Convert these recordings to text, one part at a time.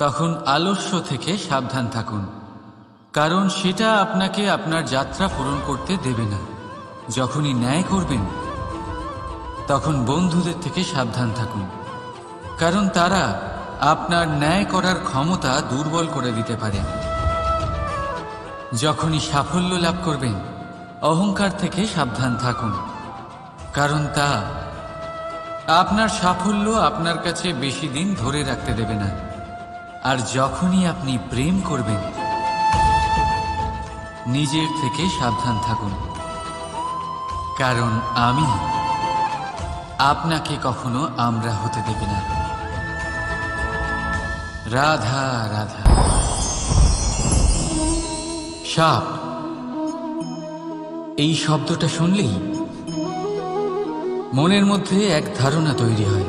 তখন আলস্য থেকে সাবধান থাকুন, কারণ সেটা আপনাকে আপনার যাত্রা পূরণ করতে দেবে না। যখনই ন্যায় করবেন, তখন বন্ধুদের থেকে সাবধান থাকুন, কারণ তারা আপনার ন্যায় করার ক্ষমতা দুর্বল করে দিতে পারে। যখনই সাফল্য লাভ করবেন, অহংকার থেকে সাবধান থাকুন, কারণ তা আপনার সাফল্য আপনার কাছে বেশি দিন ধরে রাখতে দেবে না। আর যখনই আপনি প্রেম করবেন, নিজের থেকে সাবধান থাকুন। কারণ আমি আপনাকে কখনো আমরা হতে দেবে না। রাধা রাধা। সাপ, এই শব্দটা শুনলেই মনের মধ্যে এক ধারণা তৈরি হয়।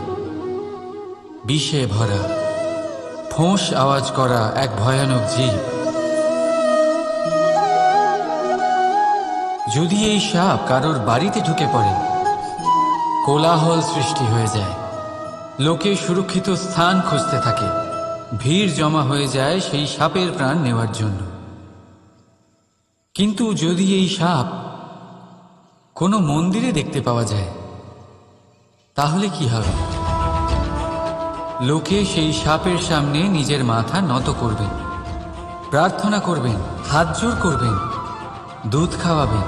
বিষে ভরা। ফোঁস আওয়াজ করা এক ভয়ানক জীব। যদি এই সাপ কারোর বাড়িতে ঢুকে পড়ে, কোলাহল সৃষ্টি হয়ে যায়। লোকে সুরক্ষিত স্থান খুঁজতে থাকে। ভিড় জমা হয়ে যায় সেই সাপের প্রাণ নেওয়ার জন্য। কিন্তু যদি এই সাপ কোনো মন্দিরে দেখতে পাওয়া যায়, তাহলে কি হবে? লোকে সেই সাপের সামনে নিজের মাথা নত করবেন। প্রার্থনা করবেন, হাত জোর করবেন, দুধ খাওয়াবেন।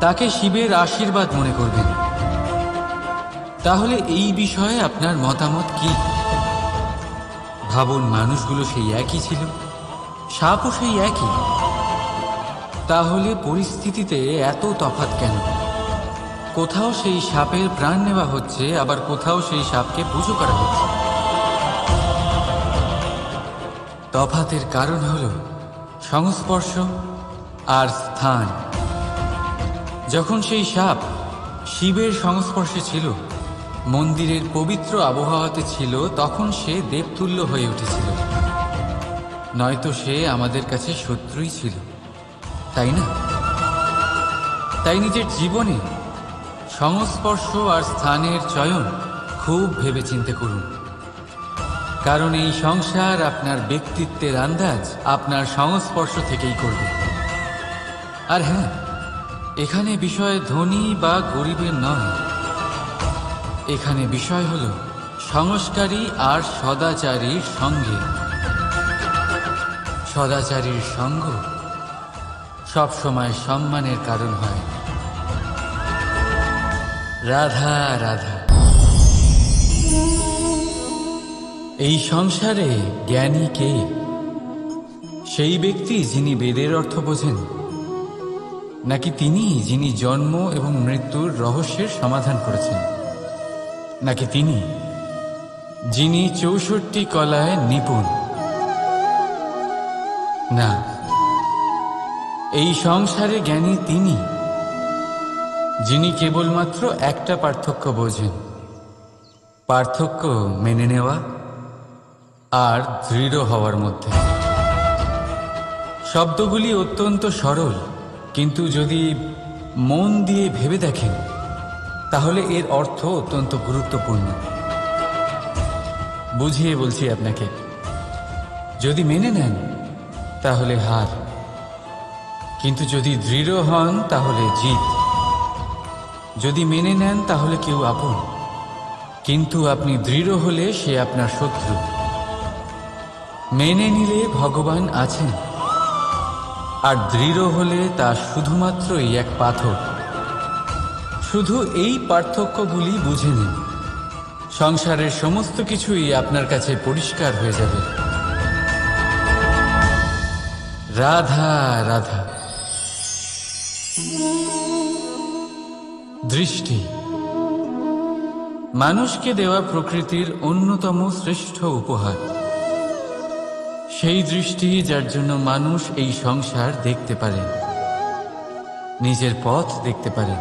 তাকে শিবের আশীর্বাদ মনে করবেন। তাহলে এই বিষয়ে আপনার মতামত কি? ভাবুন, মানুষগুলো সেই একই ছিল, সাপও সেই একই। তাহলে পরিস্থিতিতে এত তফাৎ কেন? কোথাও সেই সাপের প্রাণ নেওয়া হচ্ছে, আবার কোথাও সেই সাপকে পুজো করা হচ্ছে। তফাতের কারণ হল সংস্পর্শ আর স্থান। যখন সেই সাপ শিবের সংস্পর্শে ছিল, মন্দিরের পবিত্র আবহাওয়াতে ছিল, তখন সে দেবতুল্য হয়ে উঠেছিল। নয়তো সে আমাদের কাছে শত্রুই ছিল, তাই না? তাই নিজের জীবনে সংস্পর্শ আর স্থানের চয়ন খুব ভেবেচিন্তে করুন। কারণ এই সংসার আপনার ব্যক্তিত্বের আন্দাজ আপনার সংস্পর্শ থেকেই করবে। আর হ্যাঁ এখানে বিষয় ধনী বা গরিবের নয়। এখানে বিষয় হল সংস্কারী আর সদাচারীর সঙ্গে। সদাচারীর সঙ্গ সবসময় সম্মানের কারণ হয়। রাধা রাধা। এই সংসারে জ্ঞানী কে? সেই ব্যক্তি যিনি বেদের অর্থ বোঝেন, নাকি তিনি যিনি জন্ম এবং মৃত্যুর রহস্যের সমাধান করেছেন? নাকি তিনি যিনি চৌষট্টি কলায় নিপুণ? না, এই সংসারে জ্ঞানী তিনি যিনি কেবলমাত্র একটা পার্থক্য বোঝেন। পার্থক্য মেনে নেওয়া আর দৃঢ় হওয়ার মধ্যে। শব্দগুলি অত্যন্ত সরল, কিন্তু যদি মন দিয়ে ভেবে দেখেন, তাহলে এর অর্থ অত্যন্ত গুরুত্বপূর্ণ। বুঝিয়ে বলছি আপনাকে, যদি মেনে নেন, তাহলে হার। কিন্তু যদি দৃঢ় হন, তাহলে জিত। যদি মেনে নেন, তাহলে কেউ আপন। কিন্তু আপনি দৃঢ় হলে সে আপনার শত্রু। মেনে নিলে ভগবান আছেন। আর দৃঢ় হলে তা শুধুমাত্রই এক পাথর। শুধু এই পার্থক্যগুলি বুঝে নিন। সংসারের সমস্ত কিছুই আপনার কাছে পরিষ্কার হয়ে যাবে। রাধা রাধা। দৃষ্টি। মানুষকে দেওয়া প্রকৃতির অন্যতম শ্রেষ্ঠ উপহার। সেই দৃষ্টি যার জন্য মানুষ এই সংসার দেখতে পারে, নিজের পথ দেখতে পারে।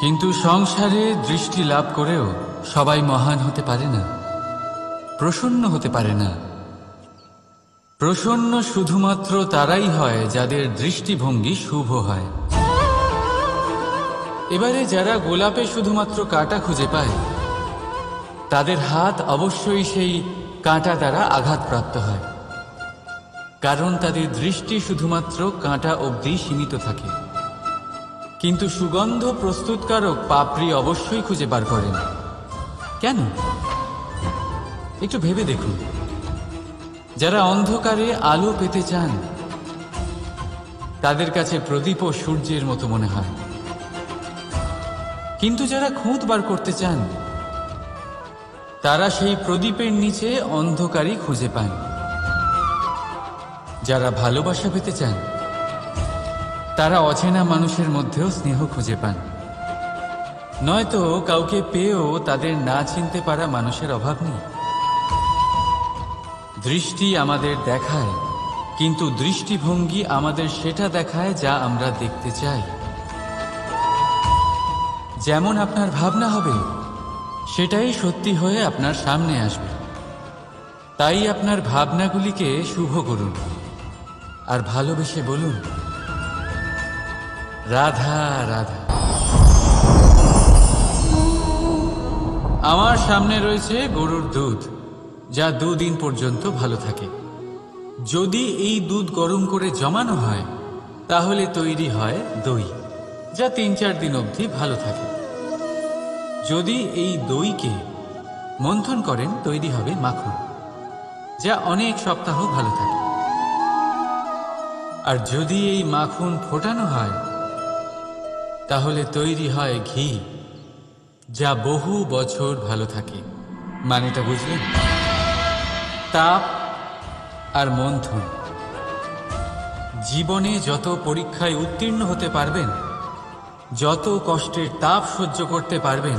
কিন্তু সংসারে দৃষ্টি লাভ করেও সবাই মহান হতে পারে না, প্রসন্ন হতে পারে না। প্রসন্ন শুধুমাত্র তারাই হয় যাদের দৃষ্টিভঙ্গি শুভ হয়। এবারে যারা গোলাপে শুধুমাত্র কাঁটা খুঁজে পায়, তাদের হাত অবশ্যই সেই কাঁটা দ্বারা আঘাতপ্রাপ্ত হয়। কারণ তাদের দৃষ্টি শুধুমাত্র কাঁটা অবধি সীমিত থাকে। কিন্তু সুগন্ধ প্রস্তুতকারক পাপড়ি অবশ্যই খুঁজে বার করেন কেন? একটু ভেবে দেখুন। যারা অন্ধকারে আলো পেতে চান, তাদের কাছে প্রদীপ ও সূর্যের মতো মনে হয়। কিন্তু যারা খুঁত বার করতে চান, তারা সেই প্রদীপের নিচে অন্ধকারই খুঁজে পান। যারা ভালোবাসা পেতে চান, তারা অচেনা মানুষের মধ্যেও স্নেহ খুঁজে পান। নয়তো কাউকে পেয়েও তাদের না চিনতে পারা মানুষের অভাব নেই। দৃষ্টি আমাদের দেখায়, কিন্তু দৃষ্টিভঙ্গি আমাদের সেটা দেখায় যা আমরা দেখতে চাই। যেমন আপনার ভাবনা হবে, সেটাই সত্যি হয়ে আপনার সামনে আসবে। তাই আপনার ভাবনাগুলিকে শুভ করুন। আর ভালোবেসে বলুন, রাধা রাধা। আমার সামনে রয়েছে গরুর দুধ, যা দুদিন পর্যন্ত ভালো থাকে। যদি এই দুধ গরম করে জমানো হয়, তাহলে তৈরি হয় দই, যা তিন চার দিন অবধি ভালো থাকে। যদি এই দইকে মন্থন করেন, তৈরি হবে মাখন, যা অনেক সপ্তাহ ভালো থাকে। আর যদি এই মাখন ফোটানো হয়, তাহলে তৈরি হয় ঘি, যা বহু বছর ভালো থাকে। মানেটা বুঝলেন? তাপ আর মন্থন। জীবনে যত পরীক্ষায় উত্তীর্ণ হতে পারবেন, যত কষ্টের তাপ সহ্য করতে পারবেন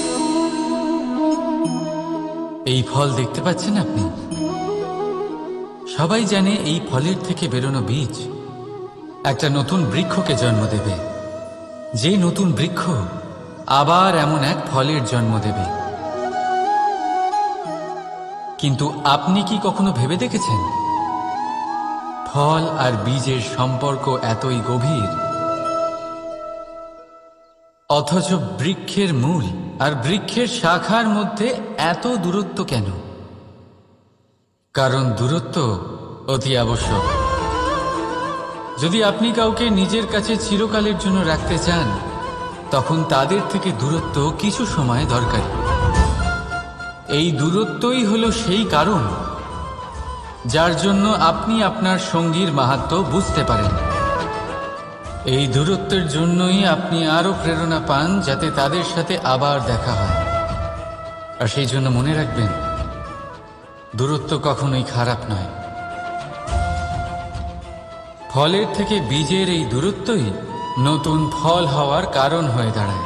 এই ফল দেখতে পাচ্ছেন আপনি? সবাই জানে এই ফলের থেকে বেরোনো বীজ। একটা নতুন বৃক্ষকে জন্ম দেবে। যে নতুন বৃক্ষ আবার এমন এক ফলের জন্ম দেবে। কিন্তু আপনি কি কখনো ভেবে দেখেছেন? ফল আর বীজের সম্পর্ক এতই গভীর অথচ বৃক্ষের মূল আর বৃক্ষের শাখার মধ্যে এত দূরত্ব কেন? কারণ দূরত্ব অতি আবশ্যক। যদি আপনি কাউকে নিজের কাছে চিরকালের জন্য রাখতে চান, তখন তাদের থেকে দূরত্ব কিছু সময় দরকারি। এই দূরত্বই হলো সেই কারণ, যার জন্য আপনি আপনার সঙ্গীর মাহাত্ম বুঝতে পারেন। এই দূরত্বের জন্যই আপনি আরও প্রেরণা পান যাতে তাদের সাথে আবার দেখা হয়। আর সেই জন্য মনে রাখবেন, দূরত্ব কখনোই খারাপ নয়। ফলের থেকে বীজের এই দূরত্বই নতুন ফল হওয়ার কারণ হয়ে দাঁড়ায়।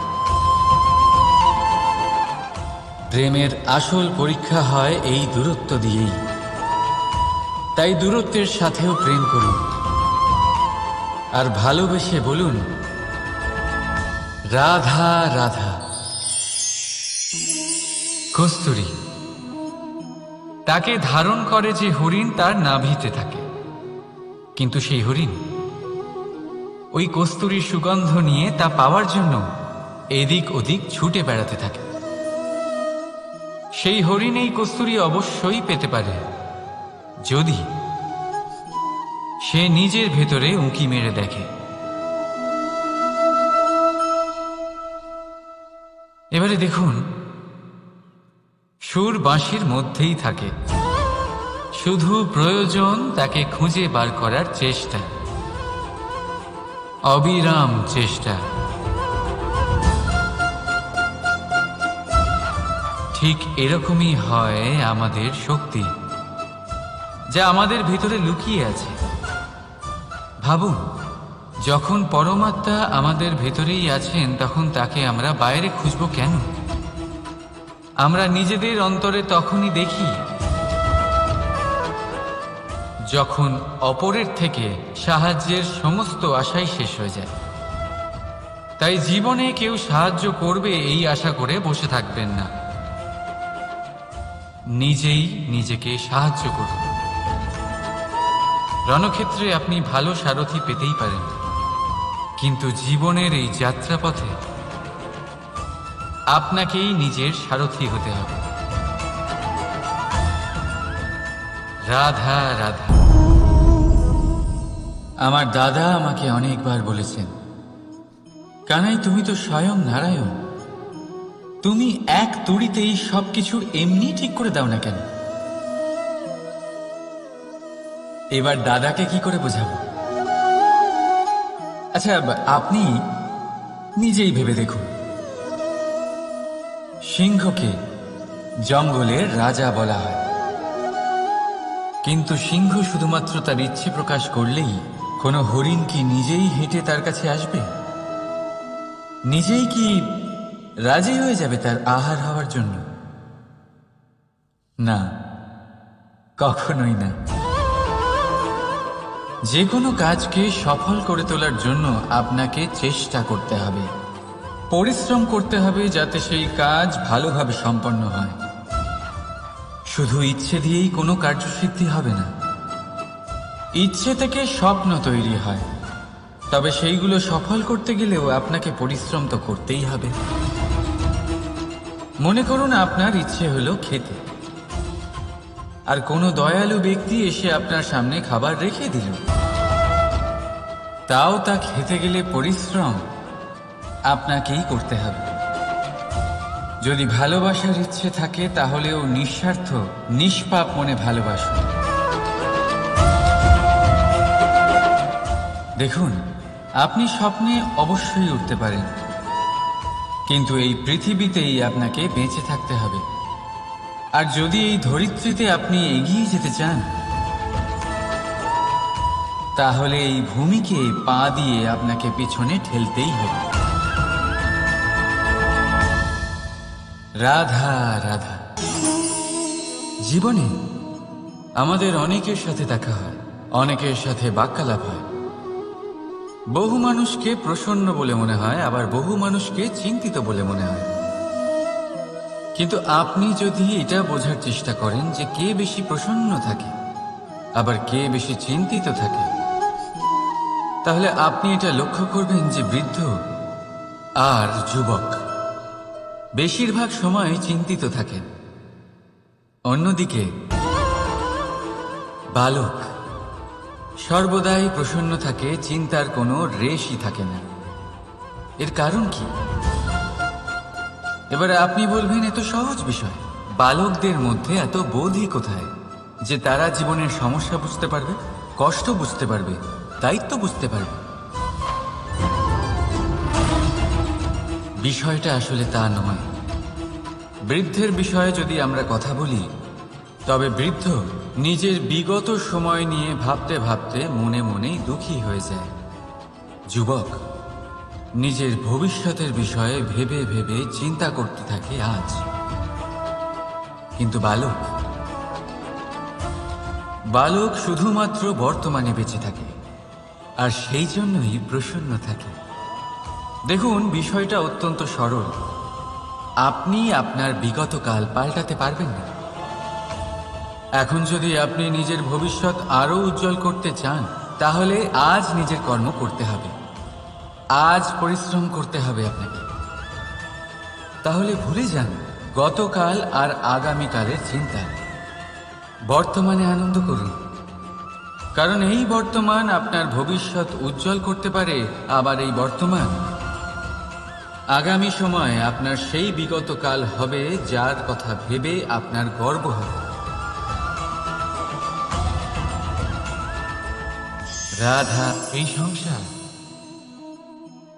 প্রেমের আসল পরীক্ষা হয় এই দূরত্ব দিয়েই। তাই দূরত্বের সাথেও প্রেম করুন। আর ভালোবেসে বলুন, রাধা রাধা। কস্তুরী, তাকে ধারণ করে যে হরিণ তার নাভিতে থাকে। কিন্তু সেই হরিণ, ওই কস্তুরীর সুগন্ধ নিয়ে তা পাওয়ার জন্য এদিক ওদিক ছুটে বেড়াতে থাকে। সেই হরিণ এই কস্তুরী অবশ্যই পেতে পারে। যদি সে নিজের ভেতরে উঁকি মেরে দেখে। এবারে দেখুন সুর বাঁশির মধ্যেই থাকে। শুধু প্রয়োজন তাকে খুঁজে বার করার চেষ্টা। অবিরাম চেষ্টা। ঠিক এরকমই হয় আমাদের শক্তি, যা আমাদের ভিতরে লুকিয়ে আছে। ভাবুন, যখন পরমাত্মা আমাদের ভেতরেই আছেন, তখন তাকে আমরা বাইরে খুঁজব কেন? আমরা নিজেদের অন্তরে তখনই দেখি, যখন অপরের থেকে সাহায্যের সমস্ত আশাই শেষ হয়ে যায়। তাই জীবনে কেউ সাহায্য করবে এই আশা করে বসে থাকবেন না। নিজেই নিজেকে সাহায্য করুন। রণক্ষেত্রে আপনি ভালো সারথি পেতেই পারেন। কিন্তু জীবনের এই যাত্রাপথে আপনাকেই নিজের সারথি হতে হবে। রাধা রাধা। আমার দাদা আমাকে অনেকবার বলেছেন, কানাই, তুমি তো স্বয়ং নারায়ণ। তুমি এক তুড়িতেই সবকিছু এমনি ঠিক করে দাও না কেন? এবার দাদাকে কি করে বোঝাবো? আচ্ছা আপনি নিজেই ভেবে দেখুন। সিংহকে জঙ্গলের রাজা বলা হয়। কিন্তু সিংহ শুধুমাত্র তার ইচ্ছে প্রকাশ করলেই কোনো হরিণ কি নিজেই হেঁটে তার কাছে আসবে? নিজেই কি রাজি হয়ে যাবে তার আহার হওয়ার জন্য? না, কখনোই না। যে কোনো কাজকে সফল করে তোলার জন্য আপনাকে চেষ্টা করতে হবে। পরিশ্রম করতে হবে যাতে সেই কাজ ভালোভাবে সম্পন্ন হয়। শুধু ইচ্ছে দিয়েই কোনো কার্যসিদ্ধি হবে না। ইচ্ছে থেকে স্বপ্ন তৈরি হয়। তবে সেইগুলো সফল করতে গেলেও আপনাকে পরিশ্রম তো করতেই হবে। মনে করুন, আপনার ইচ্ছে হলো খেতে। আর কোনো দয়ালু ব্যক্তি এসে আপনার সামনে খাবার রেখে দিল। তাও তা খেতে গেলে পরিশ্রম আপনাকেই করতে হবে। যদি ভালোবাসার ইচ্ছে থাকে, তাহলেও নিঃস্বার্থ, নিষ্পাপ মনে ভালোবাসুন। দেখুন, আপনি স্বপ্নে অবশ্যই উঠতে পারেন। কিন্তু এই পৃথিবীতেই আপনাকে বেঁচে থাকতে হবে। আর যদি এই ধরিত্রীতে আপনি এগিয়ে যেতে চান, তাহলে এই ভূমিকে পা দিয়ে আপনাকে পিছনে ঠেলতেই হবে। রাধা রাধা। জীবনে আমাদের অনেকের সাথে দেখা হয়, অনেকের সাথে বাক্যালাপ হয়। বহু মানুষকে প্রসন্ন বলে মনে হয়, আবার বহু মানুষকে চিন্তিত বলে মনে হয়। কিন্তু আপনি যদি এটা বোঝার চেষ্টা করেন যে কে বেশি প্রসন্ন থাকে, আবার কে বেশি চিন্তিত থাকে, তাহলে আপনি এটা লক্ষ্য করবেন যে বৃদ্ধ আর যুবক বেশিরভাগ সময় চিন্তিত থাকেন। অন্যদিকে, বালক সর্বদাই প্রসন্ন থাকে, চিন্তার কোনো রেশই থাকে না। এর কারণ কি? এবারে আপনি বলবেন এত সহজ বিষয়। বালকদের মধ্যে এত বোধই কোথায়? যে তারা জীবনের সমস্যা বুঝতে পারবে, কষ্ট বুঝতে পারবে, দায়িত্ব বুঝতে পারবে। বিষয়টা আসলে তা নয়। বৃদ্ধের বিষয়ে যদি আমরা কথা বলি, তবে বৃদ্ধ নিজের বিগত সময় নিয়ে ভাবতে ভাবতে মনে মনেই দুঃখী হয়ে যায়। যুবক নিজের ভবিষ্যতের বিষয়ে ভেবে ভেবে চিন্তা করতে থাকে আজ। কিন্তু বালক বালক শুধুমাত্র বর্তমানে বেঁচে থাকে, আর সেই জন্যই প্রসন্ন থাকে। দেখুন, বিষয়টা অত্যন্ত সরল। আপনি আপনার বিগত কাল পাল্টাতে পারবেন না। এখন যদি আপনি নিজের ভবিষ্যৎ আরও উজ্জ্বল করতে চান, তাহলে আজ নিজের কর্ম করতে হবে। আজ পরিশ্রম করতে হবে আপনাকে। তাহলে ভুলে যান, গতকাল আর আগামীকালের চিন্তা। বর্তমানে আনন্দ করুন। কারণ এই বর্তমান আপনার ভবিষ্যৎ উজ্জ্বল করতে পারে আবার এই বর্তমান। আগামী সময় আপনার সেই বিগত কাল হবে যার কথা ভেবে আপনার গর্ব হবে। রাধা, এই সংসার।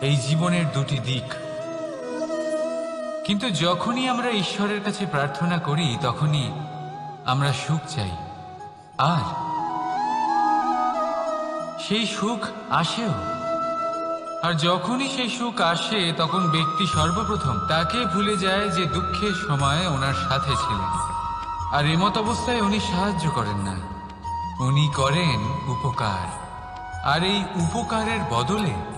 এই জীবনের দুটি দিক। কিন্তু যখনই আমরা ঈশ্বরের কাছে প্রার্থনা করি, তখনই আমরা সুখ চাই। আর সেই সুখ আসেও। আর যখনই সেই সুখ আসে, তখন ব্যক্তি সর্বপ্রথম তাকে ভুলে যায় যে দুঃখের সময় ওনার সাথে ছিলেন। আর এমত অবস্থায় উনি সাহায্য করেন না। উনি করেন উপকার। আর এই উপকারের বদলে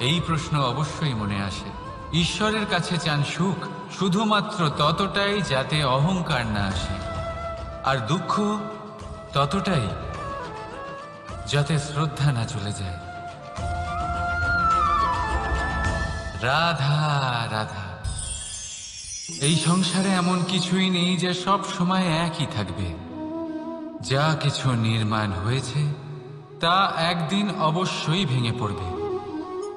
এই প্রশ্ন অবশ্যই মনে আসে। ঈশ্বরের কাছে চান সুখ, শুধুমাত্র ততটাই যাতে অহংকার না আসে। আর দুঃখ ততটাই যাতে শ্রদ্ধা না চলে যায়। রাধা রাধা। এই সংসারে এমন কিছুই নেই যে সব সময় একই থাকবে। যা কিছু নির্মাণ হয়েছে, তা একদিন অবশ্যই ভেঙে পড়বে।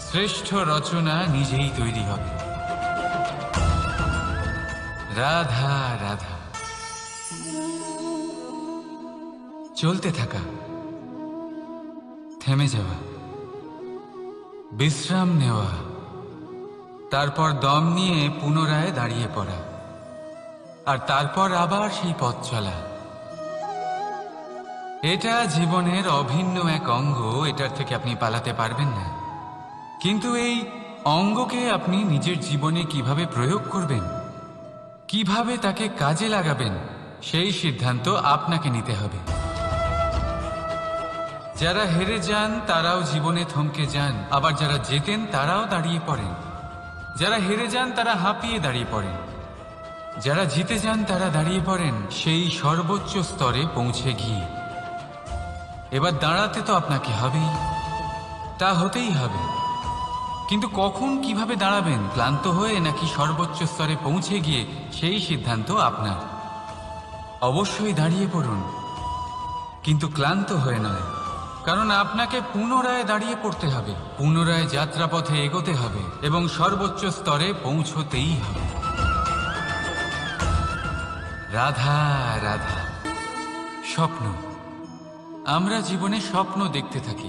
শ্রেষ্ঠ রচনা নিজেই তৈরি হবে। রাধা রাধা। চলতে থাকা। থেমে যাওয়া। বিশ্রাম নেওয়া। তারপর দম নিয়ে পুনরায় দাঁড়িয়ে পড়া। আর তারপর আবার সেই পথ চলা। এটা জীবনের অভিন্ন এক অঙ্গ, এটার থেকে আপনি পালাতে পারবেন না। কিন্তু এই অঙ্গকে আপনি নিজের জীবনে কীভাবে প্রয়োগ করবেন? কীভাবে তাকে কাজে লাগাবেন? সেই সিদ্ধান্ত আপনাকে নিতে হবে। যারা হেরে যান, তারাও জীবনে থমকে যান। আবার যারা জেতেন, তারাও দাঁড়িয়ে পড়েন। যারা হেরে যান, তারা হাঁপিয়ে দাঁড়িয়ে পড়েন। যারা জিতে যান, তারা দাঁড়িয়ে পড়েন। সেই সর্বোচ্চ স্তরে পৌঁছে গিয়ে। এবার দাঁড়াতে তো আপনাকে হবেই। তা হতেই হবে। কিন্তু কখন কীভাবে দাঁড়াবেন? ক্লান্ত হয়ে নাকি সর্বোচ্চ স্তরে পৌঁছে গিয়ে সেই সিদ্ধান্ত আপনার? অবশ্যই দাঁড়িয়ে পড়ুন। কিন্তু ক্লান্ত হয়ে নয়। কারণ আপনাকে পুনরায় দাঁড়িয়ে পড়তে হবে। পুনরায় যাত্রাপথে এগোতে হবে এবং সর্বোচ্চ স্তরে পৌঁছতেই হবে। রাধা রাধা। স্বপ্ন। আমরা জীবনে স্বপ্ন দেখতে থাকি।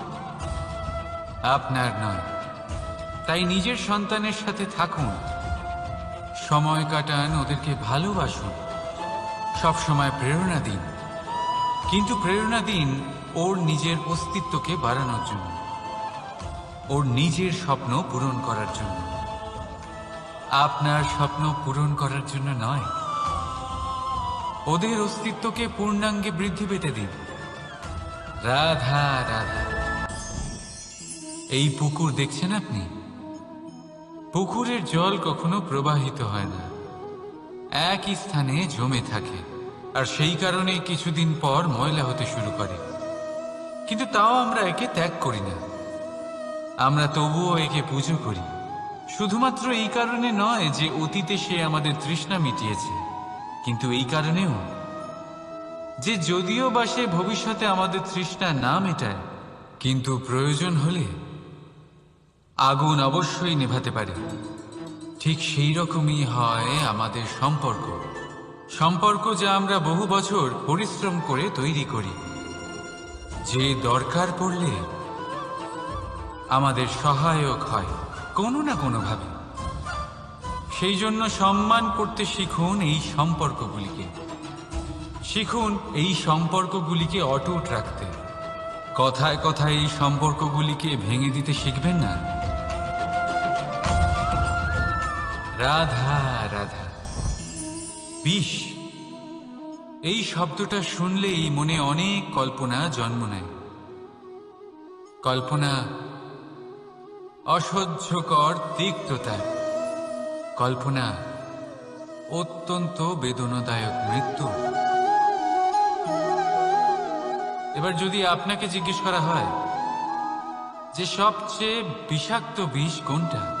আপনার নয়। তাই নিজের সন্তানের সাথে থাকুন। সময় কাটান, ওদেরকে ভালোবাসুন। সবসময় প্রেরণা দিন। কিন্তু প্রেরণা দিন ওর নিজের অস্তিত্বকে বাড়ানোর জন্য। ওর নিজের স্বপ্ন পূরণ করার জন্য। আপনার স্বপ্ন পূরণ করার জন্য নয়। ওদের অস্তিত্বকে পূর্ণাঙ্গে বৃদ্ধি পেতে দিন। রাধা রাধা। এই পুকুর দেখছেন আপনি? পুকুরের জল কখনো প্রবাহিত হয় না। একই স্থানে জমে থাকে, আর সেই কারণে কিছুদিন পর ময়লা হতে শুরু করে। কিন্তু তাও আমরা একে ত্যাগ করি না। আমরা তবুও একে পুজো করি। শুধুমাত্র এই কারণে নয় যে অতীতে সে আমাদের তৃষ্ণা মিটিয়েছে। কিন্তু এই কারণেও। যে যদিও বা সে ভবিষ্যতে আমাদের তৃষ্ণা না মেটায়, কিন্তু প্রয়োজন হলে আগুন অবশ্যই নেভাতে পারে। ঠিক সেই রকমই হয় আমাদের সম্পর্ক। সম্পর্ক যা আমরা বহু বছর পরিশ্রম করে তৈরি করি। যে দরকার পড়লে আমাদের সহায়ক হয়, কোনো না কোনোভাবে। সেই জন্য সম্মান করতে শিখুন এই সম্পর্কগুলিকে। শিখুন এই সম্পর্কগুলিকে অটুট রাখতে। কথায় কথায় এই সম্পর্কগুলিকে ভেঙে দিতে শিখবেন না। রাধা রাধা। বিষ। এই শব্দটা শুনলেই মনে অনেক কল্পনা জন্ম নেয়। কল্পনা অসহ্যকর তিক্ততা। কল্পনা অত্যন্ত বেদনাদায়ক মৃত্যু। এবার যদি আপনাকে জিজ্ঞেস করা হয়, যে সবচেয়ে বিষাক্ত বিষ কোনটা?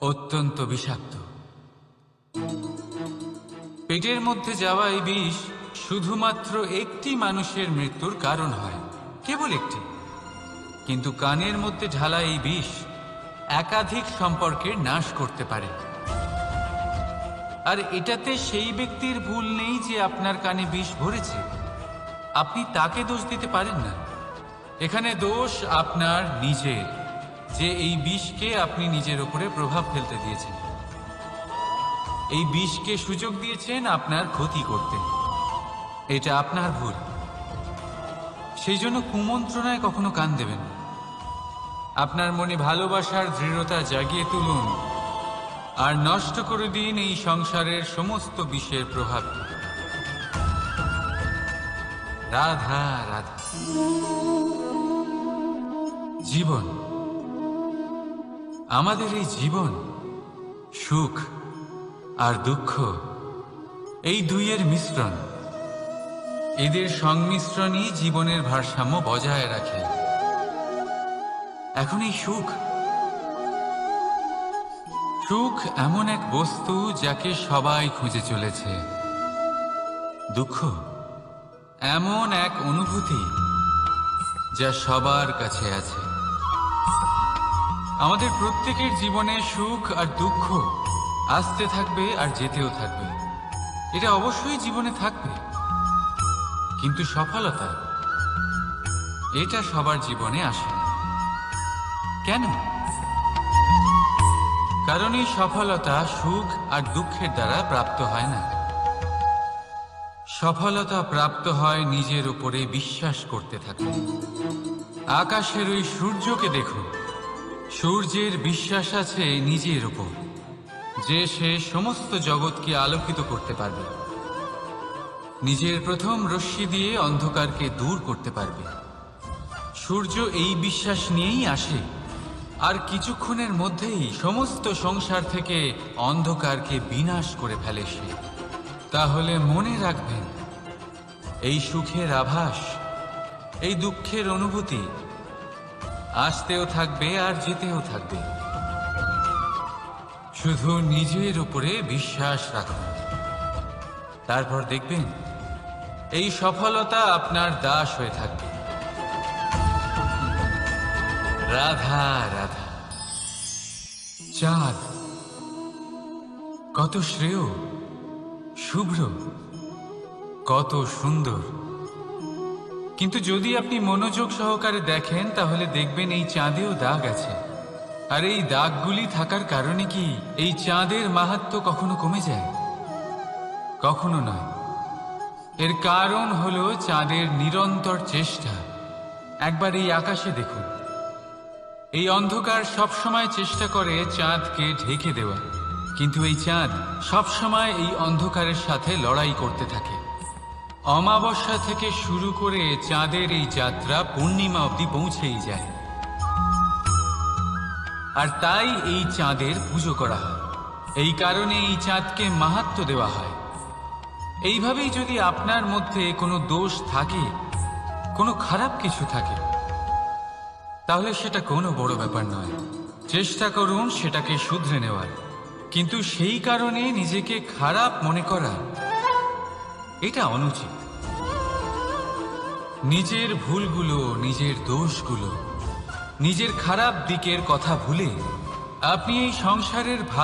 অত্যন্ত বিষাক্ত। পেটের মধ্যে যাওয়া এই বিষ শুধুমাত্র একটি মানুষের মৃত্যুর কারণ হয়, কেবল একটি। কিন্তু কানের মধ্যে ঢালা এই বিষ একাধিক সম্পর্কের নাশ করতে পারে। আর এটাতে সেই ব্যক্তির ভুল নেই যে আপনার কানে বিষ ভরেছে। আপনি তাকে দোষ দিতে পারেন না। এখানে দোষ আপনার নিজের। যে এই বিষকে আপনি নিজের উপরে প্রভাব ফেলতে দিয়েছেন। এই বিষকে সুযোগ দিয়েছেন আপনার ক্ষতি করতে। এটা আপনার ভুল। সেই জন্য কুমন্ত্রণায় কখনো কান দেবেন আপনার মনে ভালোবাসার দৃঢ়তা জাগিয়ে তুলুন আর নষ্ট করে দিন এই সংসারের সমস্ত বিষের প্রভাব। রাধা রাধা। জীবন। আমাদের এই জীবন, সুখ আর দুঃখ, এই দুইয়ের মিশ্রণ, এদের সংমিশ্রণই জীবনের ভারসাম্য বজায় রাখে। এখন এই সুখ সুখ এমন এক বস্তু যাকে সবাই খুঁজে চলেছে। দুঃখ এমন এক অনুভূতি যা সবার কাছে আছে। আমাদের প্রত্যেকের জীবনে সুখ আর দুঃখ আসতে থাকবে আর যেতেও থাকবে। এটা অবশ্যই জীবনে থাকবে। কিন্তু সফলতা, এটা সবার জীবনে আসে কেন? কারণ এই সফলতা সুখ আর দুঃখের দ্বারা প্রাপ্ত হয় না। সফলতা প্রাপ্ত হয় নিজের উপরে বিশ্বাস করতে থাকলে আকাশের ওই সূর্যকে দেখুন। সূর্যের বিশ্বাস আছে নিজের ওপর যে সে সমস্ত জগৎকে আলোকিত করতে পারবে। নিজের প্রথম রশ্মি দিয়ে অন্ধকারকে দূর করতে পারবে। সূর্য এই বিশ্বাস নিয়েই আসে, আর কিছুক্ষণের মধ্যেই সমস্ত সংসার থেকে অন্ধকারকে বিনাশ করে ফেলে সে। তাহলে মনে রাখবেন, এই সুখের আভাস, এই দুঃখের অনুভূতি আসতেও থাকবে আর যেতেও থাকবে। শুধু নিজের উপরে বিশ্বাস রাখুন। তারপর দেখবেন, এই সফলতা আপনার দাস হয়ে থাকবে। রাধা রাধা। চাঁদ, কত শ্রেয়, শুভ্র, কত সুন্দর। কিন্তু যদি আপনি মনোযোগ সহকারে দেখেন, তাহলে দেখবেন এই চাঁদেও দাগ আছে। আর এই দাগগুলি থাকার কারণে কি এই চাঁদের মাহাত্ম কখনো কমে যায়? কখনো নয়। এর কারণ হলো চাঁদের নিরন্তর চেষ্টা। একবার এই আকাশে দেখুন। এই অন্ধকার সবসময় চেষ্টা করে চাঁদকে ঢেকে দেওয়া। কিন্তু এই চাঁদ সবসময় এই অন্ধকারের সাথে লড়াই করতে থাকে। অমাবস্যা থেকে শুরু করে চাঁদের এই যাত্রা পূর্ণিমা অবধি পৌঁছেই যায়। আর তাই এই চাঁদের পুজো করা হয়। এই কারণে এই চাঁদকে মাহাত্ম দেওয়া হয়। এইভাবেই যদি আপনার মধ্যে কোনো দোষ থাকে, কোনো খারাপ কিছু থাকে, তাহলে সেটা কোনো বড় ব্যাপার নয়। চেষ্টা করুন সেটাকে শুধরে নেওয়ার। কিন্তু সেই কারণে নিজেকে খারাপ মনে করা এটা অনুচিত। নিজের ভুলগুলো, নিজের দোষগুলো, নিজের খারাপ দিকের কথা ভুলে আপনি এই সংসারের ভালো